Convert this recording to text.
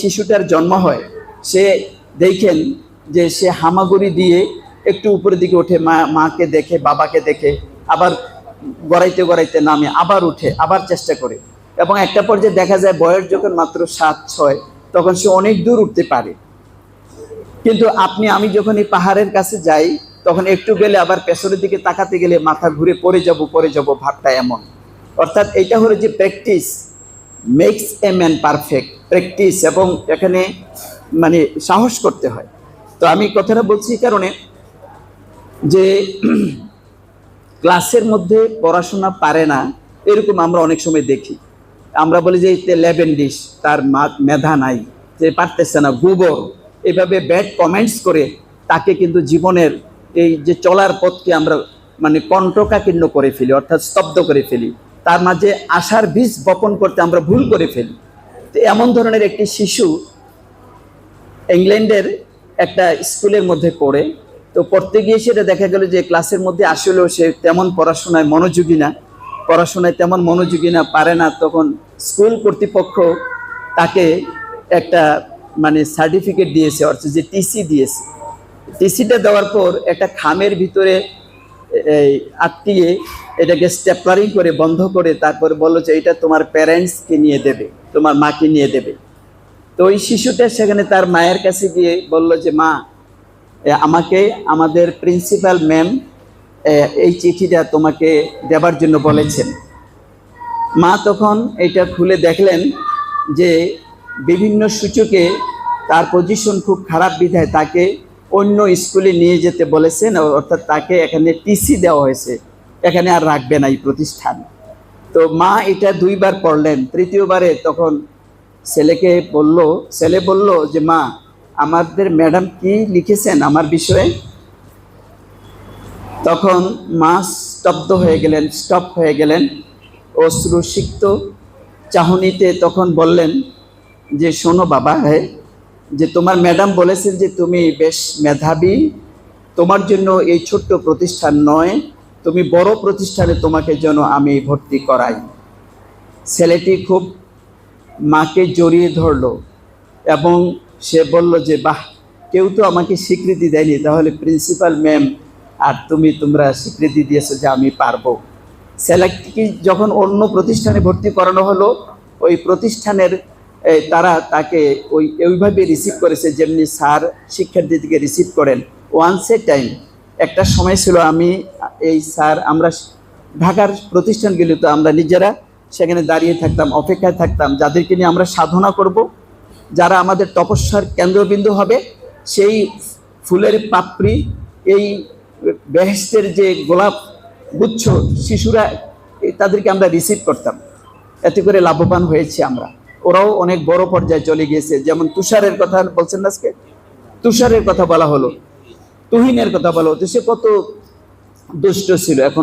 শিশুটার জন্ম হয়, সে দেখেন যে সে হামাগুড়ি দিয়ে একটু উপরের দিকে ওঠে, মা, মাকে দেখে, বাবাকে দেখে, আবার গড়াইতে গড়াইতে নামে, আবার উঠে, আবার চেষ্টা করে। এবং একটা পর্যায়ে দেখা যায় বয়স যখন মাত্র সাত, ছয়, তখন সে অনেক দূর উঠতে পারে। কিন্তু আপনি, আমি যখন এই পাহাড়ের কাছে যাই, তখন একটু গেলে আবার পেছনের দিকে তাকাতে গেলে মাথা ঘুরে পড়ে যাব পড়ে যাব ভাবটা এমন। অর্থাৎ এটা হলো যে practice makes a man perfect practice এবং এখানে মানে সাহস করতে হয়। তো আমি কথাটা বলছি কারণে যে ক্লাসের মধ্যে পড়াশোনা পারে না, এরকম আমরা অনেক সময় দেখি। আমরা বলি যে লেভেন ডিশ, তার মেধা নাই যে পারতেছে না, গোবর। এভাবে ব্যাড কমেন্টস করে তাকে কিন্তু জীবনের এই যে চলার পথকে আমরা মানে কণ্ঠকাকীর্ণ করে ফেলি, অর্থাৎ স্তব্ধ করে ফেলি। তার মাঝে আশার বীজ বপন করতে আমরা ভুল করে ফেলি। তো এমন ধরনের একটি শিশু ইংল্যান্ডের একটা স্কুলের মধ্যে পড়ে। তো পড়তে গিয়ে সেটা দেখা গেল যে ক্লাসের মধ্যে আসলেও সে তেমন পড়াশোনায় মনোযোগী না। পড়াশোনায় তেমন মনোযোগী না, পারে না। তখন স্কুল কর্তৃপক্ষ তাকে একটা মানে সার্টিফিকেট দিয়েছে, অর্থাৎ যে টিসি দিয়েছে। টিসিটা দেওয়ার পর একটা খামের ভিতরে আটকিয়ে এটাকে স্টেপলারিং করে, বন্ধ করে, তারপরে বলল যে এটা তোমার প্যারেন্টসকে নিয়ে দেবে, তোমার মাকে নিয়ে দেবে। তো ওই শিশুটা সেখানে তার মায়ের কাছে গিয়ে বলল যে, মা আমাকে, আমাদের প্রিন্সিপাল ম্যাম এই চিঠিটা তোমাকে দেবার জন্য বলেছেন। মা তখন এটা খুলে দেখলেন যে বিভিন্ন সূচকে তার পজিশন খুব খারাপ বিধায় তাকে অন্য স্কুলে নিয়ে যেতে বলেছেন, অর্থাৎ তাকে এখানে টিসি দেওয়া হয়েছে। এখানে আর রাখবে না এই প্রতিষ্ঠান। তো মা এটা দুইবার পড়লেন, তৃতীয়বারে তখন ছেলেকে বলল, ছেলে বলল যে, মা, আমাদের ম্যাডাম কি লিখেছেন আমার বিষয়ে? তখন মা স্তব্ধ হয়ে গেলেন স্টপ হয়ে গেলেন। অশ্রুসিক্ত চাহনিতে তখন বললেন যে, শোনো বাবা হ্যাঁ যে তোমার ম্যাডাম বলেছেন যে, তুমি বেশ মেধাবী। তোমার জন্য এই ছোট্ট প্রতিষ্ঠান নয় তুমি বড় প্রতিষ্ঠানে তোমাকে যেন আমি ভর্তি করাই। ছেলেটি খুব মাকে জড়িয়ে ধরলো এবং সে বলল যে, বাহ, কেউ তো আমাকে স্বীকৃতি দেয়নি। তাহলে প্রিন্সিপাল ম্যাম আর তুমি তোমরা স্বীকৃতি দিয়েছ যে আমি পারব। ছেলেটিকে যখন অন্য প্রতিষ্ঠানে ভর্তি করানো হলো, ওই প্রতিষ্ঠানের তারা তাকে ওই, ওইভাবে রিসিভ করেছে যেমনি স্যার শিক্ষার্থীদেরকে রিসিভ করেন। ওয়ান্স এ টাইম একটা সময় ছিল আমি এই স্যার, আমরা ঢাকার প্রতিষ্ঠানগুলি তো আমরা নিজেরা সেখানে দাঁড়িয়ে থাকতাম, অপেক্ষায় থাকতাম। যাদেরকে নিয়ে আমরা সাধনা করব, যারা আমাদের তপস্যার কেন্দ্রবিন্দু হবে, সেই ফুলের পাপড়ি, এই বেহেস্তের যে গোলাপ গুচ্ছ, শিশুরা তাদেরকে আমরা রিসিভ করতাম। এতে করে লাভবান হয়েছি আমরা। ওরাও অনেক বড় পর্যায়ে চলে গিয়েছে। যেমন তুষারের কথা বলছেন আজকে? তুষারের কথা বলা হলো। তুহিনের কথা বলা হতো সে কত দুষ্ট ছিল এখন